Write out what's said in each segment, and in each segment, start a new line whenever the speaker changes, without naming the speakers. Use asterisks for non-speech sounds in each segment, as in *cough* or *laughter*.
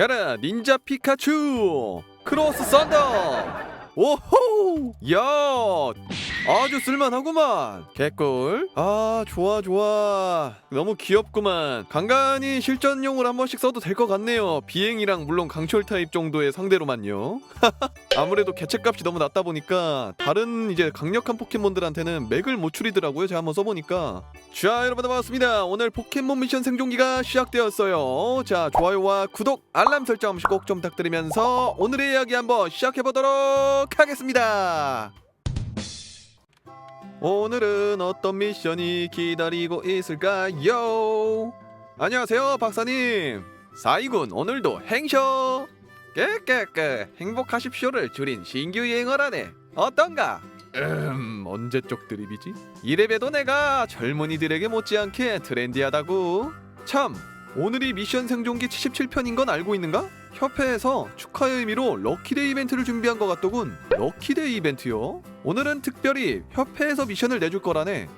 가라 닌자 피카츄! 크로스 썬더! 오호! 야 아주 쓸만하구만. 개꿀. 아 좋아 좋아. 너무 귀엽구만. 간간히 실전용으로 한 번씩 써도 될 것 같네요. 비행이랑 물론 강철 타입 정도의 상대로만요. *laughs* 아무래도 개체값이 너무 낮다 보니까 다른 이제 강력한 포켓몬들한테는 맥을 못 추리더라고요 제가 한번 써보니까. 자 여러분 반갑습니다. 오늘 포켓몬 미션 생존기가 시작되었어요. 자 좋아요와 구독 알람 설정 꼭 좀 부탁드리면서 오늘의 이야기 한번 시작해보도록 하겠습니다 오늘은 어떤 미션이 기다리고 있을까요? 안녕하세요 박사님. 사이군 오늘도 행쇼. 깨깨깨 행복하십시오를 줄인 신규 유행어라네. 어떤가? 음 언제적 드립이지? 이래봬도 내가 젊은이들에게 못지않게 트렌디하다고. 참 오늘이 미션 생존기 77편인 건 알고 있는가? 협회에서 축하의 의미로 럭키데이 이벤트를 준비한 것 같더군 럭키데이 이벤트요? 오늘은 특별히 협회에서 미션을 내줄 거라네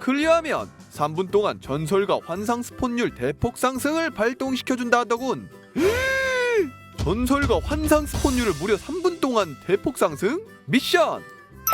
클리어하면 3분 동안 전설과 환상 스폰율 대폭 상승을 발동시켜준다 하더군 *gasps* 전설과 환상 스폰율을 무려 3분 동안 대폭 상승? 미션!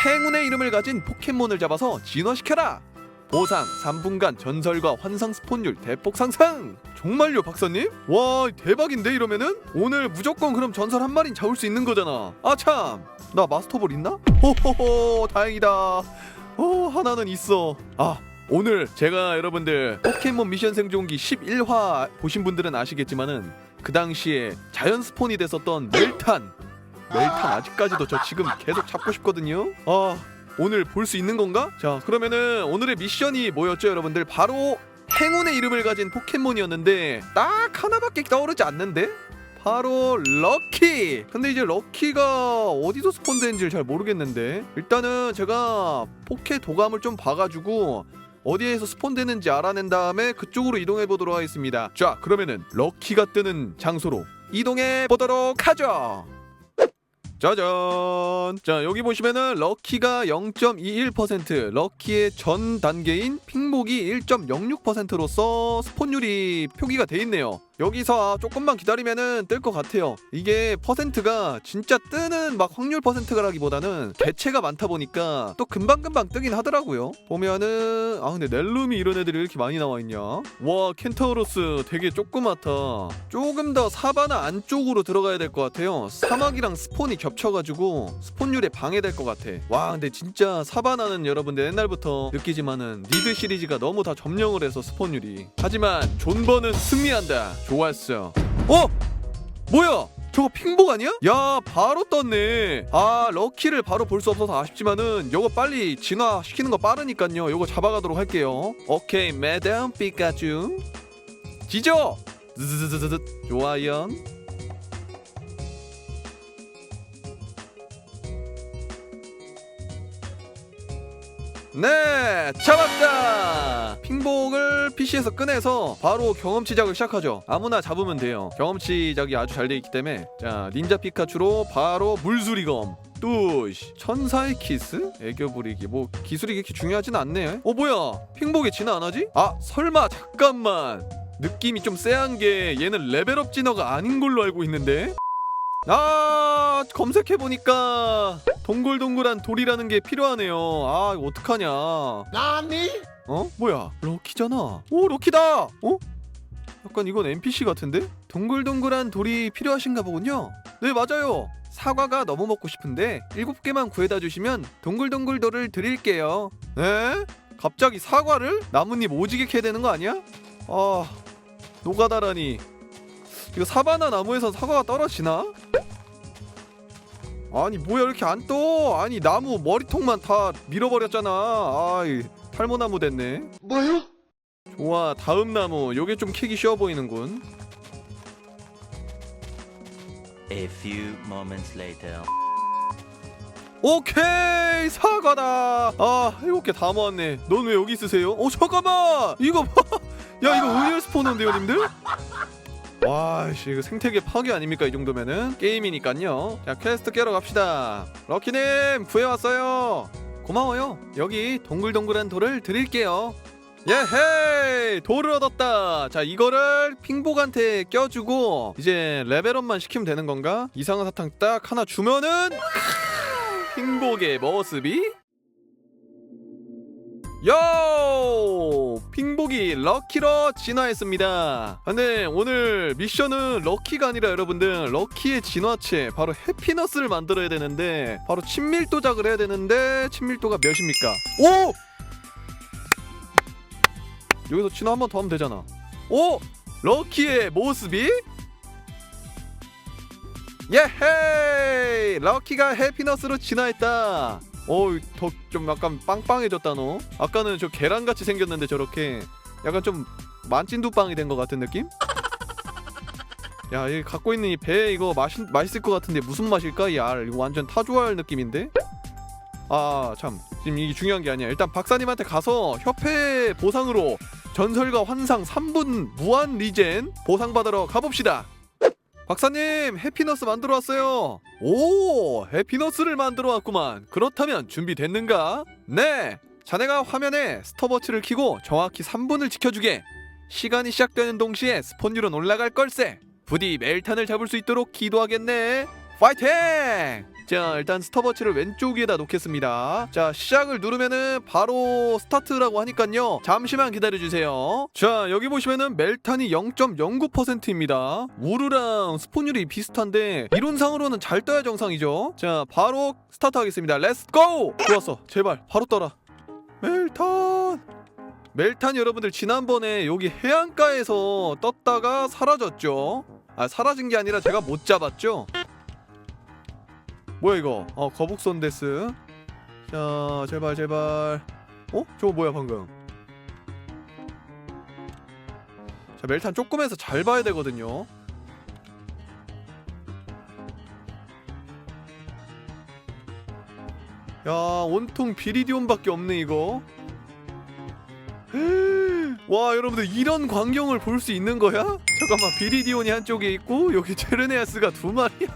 행운의 이름을 가진 포켓몬을 잡아서 진화시켜라! 보상 3분간 전설과 환상 스폰율 대폭 상승! 정말요 박사님? 와 대박인데 이러면은? 오늘 무조건 그럼 전설 한 마리 잡을 수 있는 거잖아 아참! 나 마스터볼 있나? 호호호 다행이다 어 하나는 있어 아 오늘 제가 여러분들 포켓몬 미션 생존기 11화 보신 분들은 아시겠지만은 그 당시에 자연 스폰이 됐었던 멜탄 멜탄 아직까지도 저 지금 계속 잡고 싶거든요 아 오늘 볼 수 있는 건가? 자 그러면은 오늘의 미션이 뭐였죠 여러분들? 바로 행운의 이름을 가진 포켓몬이었는데 딱 하나밖에 떠오르지 않는데? 바로 럭키! 근데 이제 럭키가 어디서 스폰되는지를 잘 모르겠는데 일단은 제가 포켓 도감을 좀 봐가지고 어디에서 스폰되는지 알아낸 다음에 그쪽으로 이동해 보도록 하겠습니다. 자 그러면은 럭키가 뜨는 장소로 이동해 보도록 하죠 짜잔. 자 여기 보시면은 럭키가 0.21% 럭키의 전 단계인 핑목이 1.06%로서 스폰율이 표기가 돼 있네요 여기서 조금만 기다리면은 뜰 것 같아요. 이게 퍼센트가 진짜 뜨는 막 확률 퍼센트라기보다는 개체가 많다 보니까 또 금방금방 뜨긴 하더라고요. 보면은 아 근데 넬룸이 이런 애들이 이렇게 많이 나와 있냐? 와 켄타우로스 되게 조그맣다. 조금 더 사바나 안쪽으로 들어가야 될 것 같아요. 사막이랑 스폰이 겹쳐가지고 스폰율에 방해될 것 같아. 와 근데 진짜 사바나는 여러분들 옛날부터 느끼지만은 리드 시리즈가 너무 다 점령을 해서 스폰율이. 하지만 존버는 승리한다 좋았어. 어? 뭐야? 저거 핑복 아니야? 야 바로 떴네. 아 럭키를 바로 볼 수 없어서 아쉽지만은 요거 빨리 진화시키는 거 빠르니까요. 요거 잡아가도록 할게요. 오케이 매담 피카츄. 지죠? 좋아요 네 잡았다. 핑복을 PC에서 꺼내서 바로 경험치 작을 시작하죠. 아무나 잡으면 돼요. 경험치 작이 아주 잘 돼 있기 때문에. 자 닌자 피카츄로 바로 물수리검. 뚜시. 천사의 키스? 애교 부리기. 뭐 기술이 그렇게 중요하진 않네. 어 뭐야? 핑복이 진화 안 하지? 아 설마 잠깐만. 느낌이 좀 쎄한 게 얘는 레벨업 진화가 아닌 걸로 알고 있는데 아 검색해 보니까 동글동글한 돌이라는 게 필요하네요. 아 이거 어떡하냐?
나니?
어 뭐야? 럭키잖아. 오 럭키다. 어? 약간 이건 NPC 같은데? 동글동글한 돌이 필요하신가 보군요. 네 맞아요. 사과가 너무 먹고 싶은데 일곱 개만 구해다 주시면 동글동글 돌을 드릴게요. 에? 갑자기 사과를 나뭇잎 오지게 캐야 되는 거 아니야? 아 노가다라니. 이거 사바나 나무에서 사과가 떨어지나? 아니 뭐야 이렇게 안 떠? 아니 나무 머리통만 다 밀어버렸잖아. 아이 탈모나무 됐네.
뭐요?
좋아 다음 나무 요게 좀 캐기 쉬워 보이는군.
A few moments later.
오케이 사과다. 아 일곱 개 다 모았네. 넌 왜 여기 있으세요? 어 잠깐만 이거 봐. *laughs* 야 이거 은열 스포너인데요 님들? 와 씨 이거 생태계 파괴 아닙니까 이 정도면은 게임이니깐요. 자 퀘스트 깨러 갑시다. 럭키님 구해왔어요. 고마워요. 여기 동글동글한 돌을 드릴게요. 예헤이 돌을 얻었다 자 이거를 핑복한테 껴주고 이제 레벨업만 시키면 되는 건가 이상한 사탕 딱 하나 주면은 핑복의 모습이 요 핑복이 럭키로 진화했습니다 근데 오늘 미션은 럭키가 아니라 여러분들 럭키의 진화체 바로 해피너스를 만들어야 되는데 바로 친밀도 작을 해야 되는데 친밀도가 몇입니까 오 여기서 진화 한 번 더 하면 되잖아. 오! 럭키의 모습이? 예헤이! 럭키가 해피너스로 진화했다. 어우, 더 좀 약간 빵빵해졌다 너. 아까는 저 계란같이 생겼는데 저렇게 약간 좀 만찐두빵이 된 것 같은 느낌? *laughs* 야, 이 갖고 있는 이 배 이거 맛있 맛있을 것 같은데 무슨 맛일까? 이 알 이거 완전 타조알 느낌인데? 아, 참. 지금 이게 중요한 게 아니야. 일단 박사님한테 가서 협회 보상으로 전설과 환상 3분 무한 리젠 보상 받으러 가봅시다. 박사님, 해피너스 만들어 왔어요. 오, 해피너스를 만들어 왔구만. 그렇다면 준비됐는가? 네. 자네가 화면에 스톱워치를 켜고 정확히 3분을 지켜주게. 시간이 시작되는 동시에 스폰율은 올라갈 걸세. 부디 멜탄을 잡을 수 있도록 기도하겠네. 파이팅! 자 일단 스톱워치를 왼쪽 위에다 놓겠습니다. 자 시작을 누르면은 바로 스타트라고 하니깐요. 잠시만 기다려주세요. 자 여기 보시면은 멜탄이 0.09%입니다. 우르랑 스폰율이 비슷한데 이론상으로는 잘 떠야 정상이죠. 자 바로 스타트 하겠습니다. 렛츠고 좋았어. 제발 바로 떠라 멜탄 멜탄 여러분들 지난번에 여기 해안가에서 떴다가 사라졌죠 아 사라진 게 아니라 제가 못 잡았죠 뭐야 이거? 어 거북선데스. 자 제발 제발. 어? 저거 뭐야 방금? 자 멜탄 조금해서 잘 봐야 되거든요. 야 온통 비리디온밖에 없네 이거. *gasps* 와 여러분들 이런 광경을 볼 수 있는 거야? 잠깐만 비리디온이 한쪽에 있고 여기 체르네아스가 두 마리야.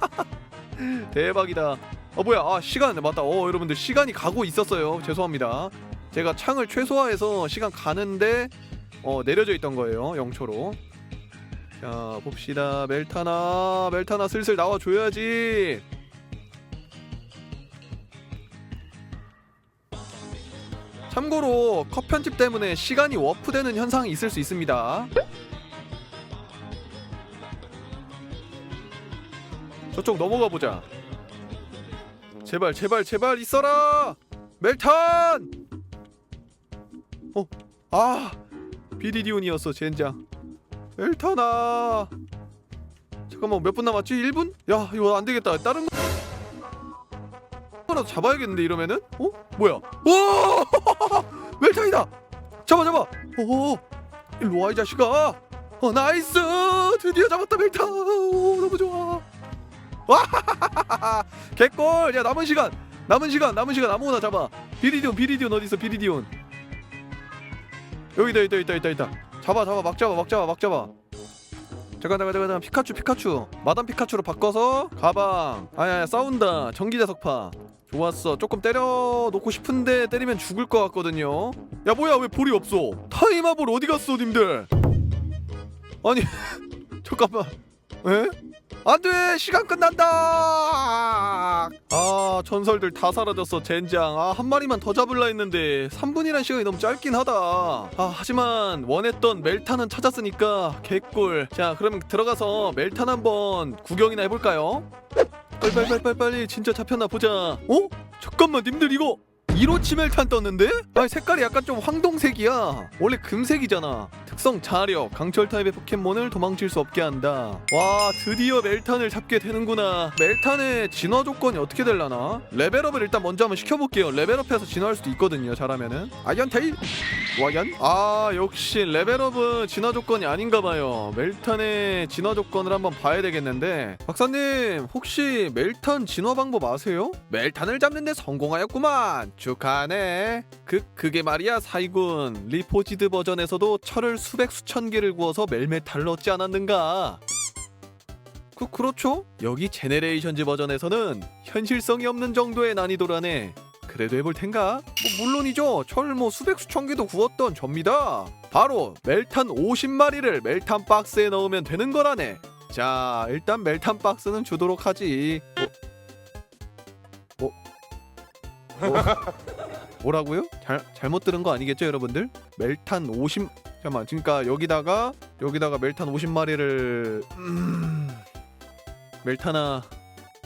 *laughs* 대박이다. 어 뭐야? 아 시간 맞다. 어 여러분들 시간이 가고 있었어요. 죄송합니다. 제가 창을 최소화해서 시간 가는데 어 내려져 있던 거예요. 0초로. 자 봅시다. 멜타나 멜타나 슬슬 나와 줘야지. 참고로 컷 편집 때문에 시간이 워프되는 현상이 있을 수 있습니다. 저쪽 넘어가 보자. 제발 제발 제발 있어라. 멜탄. 어. 아. 비리디온이었어 젠장. 멜탄아. 잠깐만 몇 분 남았지? 1분? 야 이거 안 되겠다. 다른 거 하나도 잡아야겠는데 이러면은? 어? 뭐야? 오! 멜탄이다. 잡아 잡아. 오. 일로 와이 자식아. 어 나이스. 드디어 잡았다 멜탄. 오, 너무 좋아. 와 *laughs* 개꿀 야 남은 시간 남은 시간 남은 시간 아무거나 잡아 비리디온 비리디온 어디 있어 비리디온 여기다 있다 있다 있다 있다 잡아 잡아 막 잡아 막 잡아 막 잡아 잠깐 잠깐 잠깐 피카츄 피카츄 마담 피카츄로 바꿔서 가방 아야 싸운다 전기자석파 좋았어. 조금 때려 놓고 싶은데 때리면 죽을 것 같거든요. 야 뭐야? 왜 볼이 없어? 타이마볼 어디 갔어 님들? 아니 *laughs* 잠깐만. 에? 안돼! 시간 끝난다! 아 전설들 다 사라졌어 젠장. 아 한 마리만 더 잡을라 했는데 3분이란 시간이 너무 짧긴 하다. 아 하지만 원했던 멜탄은 찾았으니까 개꿀. 자 그러면 들어가서 멜탄 한번 구경이나 해볼까요? 빨리 빨리 빨리 빨리 빨리 진짜 잡혔나 보자 어? 잠깐만 님들 이거 1호치 멜탄 떴는데? 아 색깔이 약간 좀 황동색이야. 원래 금색이잖아. 특성 자력 강철 타입의 포켓몬을 도망칠 수 없게 한다. 와 드디어 멜탄을 잡게 되는구나. 멜탄의 진화 조건이 어떻게 될라나? 레벨업을 일단 먼저 한번 시켜볼게요. 레벨업해서 진화할 수도 있거든요 잘하면은. 아연 테일? 와연 아 역시 레벨업은 진화 조건이 아닌가봐요. 멜탄의 진화 조건을 한번 봐야 되겠는데. 박사님 혹시 멜탄 진화 방법 아세요? 멜탄을 잡는데 성공하였구만 축하하네 그 그게 말이야 사이군 리포지드 버전에서도 철을 수백 수천 개를 구워서 멜메탈을 얻지 않았는가 그 그렇죠 여기 제네레이션즈 버전에서는 현실성이 없는 정도의 난이도라네 그래도 해볼 텐가? 뭐 물론이죠. 철 뭐 수백 수천 개도 구웠던 접니다. 바로 멜탄 50마리를 멜탄 박스에 넣으면 되는 거라네. 자, 일단 멜탄 박스는 주도록 하지. 뭐? 뭐? 뭐? 뭐라고요? 잘 잘못 들은 거 아니겠죠, 여러분들? 멜탄 50 잠깐만. 그러니까 여기다가 여기다가 멜탄 50마리를 음... 멜탄아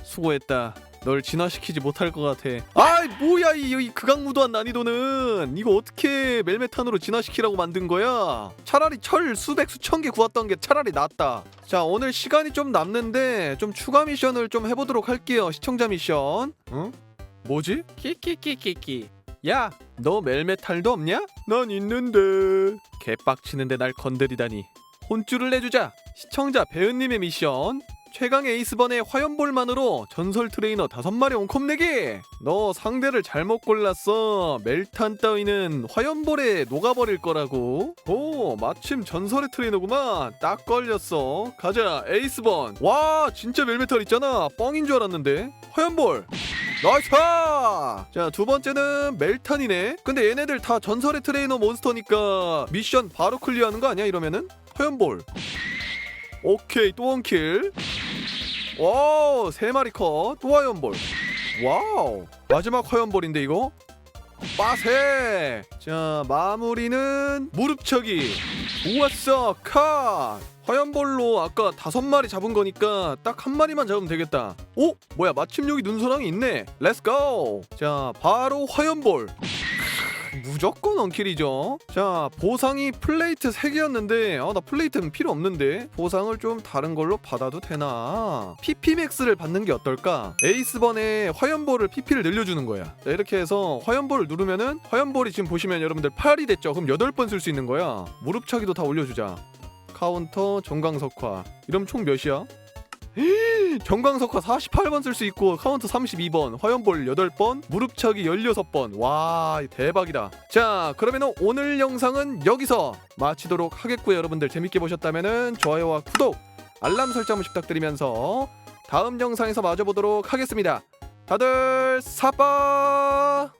수고했다. 널 진화시키지 못할 것 같아. 아이 뭐야 이, 이 극악무도한 난이도는 이거 어떻게 멜메탄으로 진화시키라고 만든 거야? 차라리 철 수백 수천 개 구웠던 게 차라리 낫다. 자 오늘 시간이 좀 남는데 좀 추가 미션을 좀 해보도록 할게요. 시청자 미션. 응? 뭐지? 키키키키키. 야, 너 멜메탈도 없냐? 난 있는데. 개빡치는데 날 건드리다니. 혼쭐을 내주자. 시청자 배은님의 미션. 최강 에이스번의 화염볼만으로 전설 트레이너 다섯 마리 온컵 내기. 너 상대를 잘못 골랐어. 멜탄 따위는 화염볼에 녹아버릴 거라고. 오, 마침 전설의 트레이너구만. 딱 걸렸어. 가자, 에이스번. 와, 진짜 멜메탈 있잖아. 뻥인 줄 알았는데. 화염볼. 나이스! 자, 두 번째는 멜탄이네. 근데 얘네들 다 전설의 트레이너 몬스터니까 미션 바로 클리어하는 거 아니야? 이러면은? 화염볼. 오케이, 또 원킬. 와우, 세 마리 컷. 또 화염볼. 와우. 마지막 화염볼인데 이거? 빠세. 자, 마무리는 무릎차기. 좋았어, 컷. 화염볼로 아까 다섯 마리 잡은 거니까 딱 한 마리만 잡으면 되겠다. 오, 뭐야? 마침 여기 눈소랑이 있네. 렛츠 고. 자, 바로 화염볼. 무조건 원킬이죠. 자, 보상이 플레이트 3개였는데, 아, 나 플레이트는 필요 없는데, 보상을 좀 다른 걸로 받아도 되나? PP맥스를 받는 게 어떨까? 에이스번에 화염볼을 PP를 늘려주는 거야. 자, 이렇게 해서 화염볼을 누르면은, 화염볼이 지금 보시면 여러분들 8이 됐죠? 그럼 8번 쓸 수 있는 거야. 무릎차기도 다 올려주자. 카운터, 정광석화. 이러면 총 몇이야? 정광석화 48번 쓸 수 있고 카운트 32번 화염볼 8번 무릎차기 16번. 와 대박이다. 자 그러면 오늘 영상은 여기서 마치도록 하겠고요. 여러분들 재밌게 보셨다면 좋아요와 구독 알람 설정 부탁드리면서 다음 영상에서 마주 보도록 하겠습니다. 다들 사빠